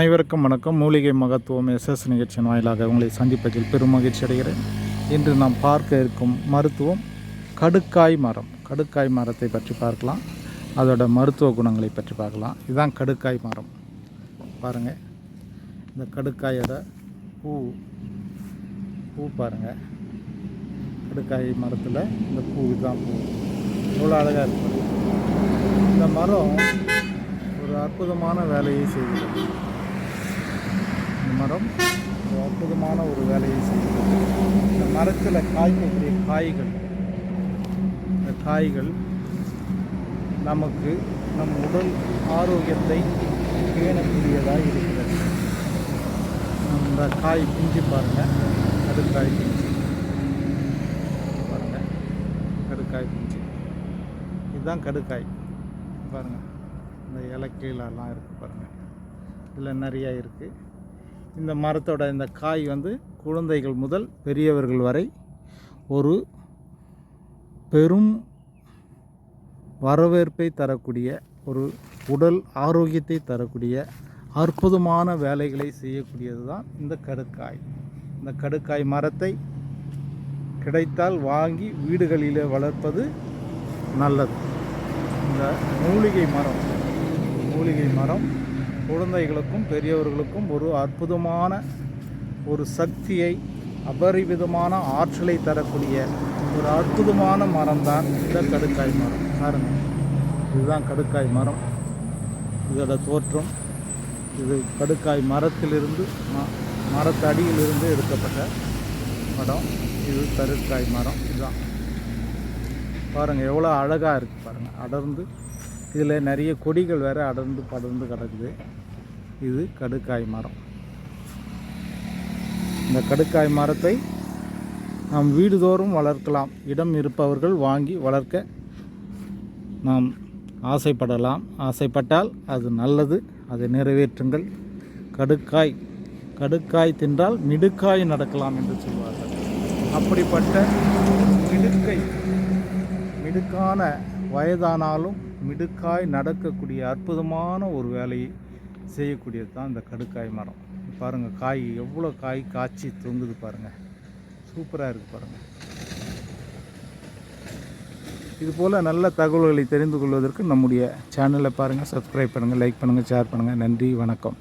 அனைவருக்கும் வணக்கம். மூலிகை மகத்துவம் எஸ்எஸ் நிகழ்ச்சியின் வாயிலாக உங்களை சந்திப்பதில் பெரும் மகிழ்ச்சி அடைகிறேன். இன்று நாம் பார்க்க இருக்கும் மருத்துவம் கடுக்காய் மரம். கடுக்காய் மரத்தை பற்றி பார்க்கலாம். அதோட மருத்துவ குணங்களை பற்றி பார்க்கலாம். இதுதான் கடுக்காய் மரம். பாருங்கள் இந்த கடுக்காயோட பூ பூ பாருங்கள் கடுக்காய் மரத்தில் இந்த பூ இதுதான் பூ. எவ்வளோ அழகாக இருக்கு. இந்த மரம் ஒரு அற்புதமான வேலையை செய்கிறது. இந்த மரம் ஒரு அற்புதமான ஒரு வேலையை செய்கிறது. இந்த மரத்தில் காய்க்கக்கூடிய காய்கள் இந்த காய்கள் நமக்கு நம் உடல் ஆரோக்கியத்தை பேணக்கூடியதாக இருக்கிறது. அந்த காய் பிஞ்சு பாருங்கள் கடுக்காய் பிஞ்சு. பாருங்கள் கடுக்காய் பிஞ்சு. இதுதான் கடுக்காய் பாருங்கள் இந்த இலக்கீழெல்லாம் இருக்குது பாருங்கள் இதில் நிறையா இருக்குது இந்த மரத்தோட இந்த காய் வந்து குழந்தைகள் முதல் பெரியவர்கள் வரை ஒரு பெரும் வரவேற்பை தரக்கூடிய ஒரு உடல் ஆரோக்கியத்தை தரக்கூடிய அற்புதமான வேலைகளை செய்யக்கூடியது தான் இந்த கடுக்காய். இந்த கடுக்காய் மரத்தை கிடைத்தால் வாங்கி வீடுகளில் வளர்ப்பது நல்லது. இந்த மூலிகை மரம் மூலிகை மரம் குழந்தைகளுக்கும் பெரியவர்களுக்கும் ஒரு அற்புதமான ஒரு சக்தியை அபரிவிதமான ஆற்றலை தரக்கூடிய ஒரு அற்புதமான மரம் தான் இந்த கடுக்காய் மரம். பாருங்கள் இதுதான் கடுக்காய் மரம். இதோட தோற்றம். இது கடுக்காய் மரத்திலிருந்து ம- மரத்தடியிலிருந்து எடுக்கப்பட்ட படம் இது கடுக்காய் மரம். இதுதான். பாருங்கள் எவ்வளோ அழகாக இருக்குது பாருங்கள் அடர்ந்து. இதில் நிறைய கொடிகள் வேறு அடர்ந்து படர்ந்து கிடக்குது. இது கடுக்காய் மரம். இந்த கடுக்காய் மரத்தை நாம் வீடுதோறும் வளர்க்கலாம். இடம் இருப்பவர்கள் வாங்கி வளர்க்க நாம் ஆசைப்படலாம். ஆசைப்பட்டால் அது நல்லது. அதை நிறைவேற்றுங்கள். கடுக்காய் கடுக்காய் தின்றால் மிடுக்காய் நடக்கலாம் என்று சொல்வார்கள். அப்படிப்பட்ட மிடுக்கை மிடுக்கான வயதானாலும் மிடுக்காய் நடக்கக்கூடிய அற்புதமான ஒரு வேலையை செய்யக்கூடியது தான் இந்த கடுக்காய் மரம். பாருங்கள் காய் எவ்வளோ காய் காய்ச்சி தொங்குது பாருங்கள் சூப்பராக இருக்குது பாருங்கள் இதுபோல் நல்ல தகவல்களை தெரிந்து கொள்வதற்கு நம்முடைய சேனலை பாருங்கள் சப்ஸ்கிரைப் பண்ணுங்கள் லைக் பண்ணுங்கள் ஷேர் பண்ணுங்கள் நன்றி வணக்கம்.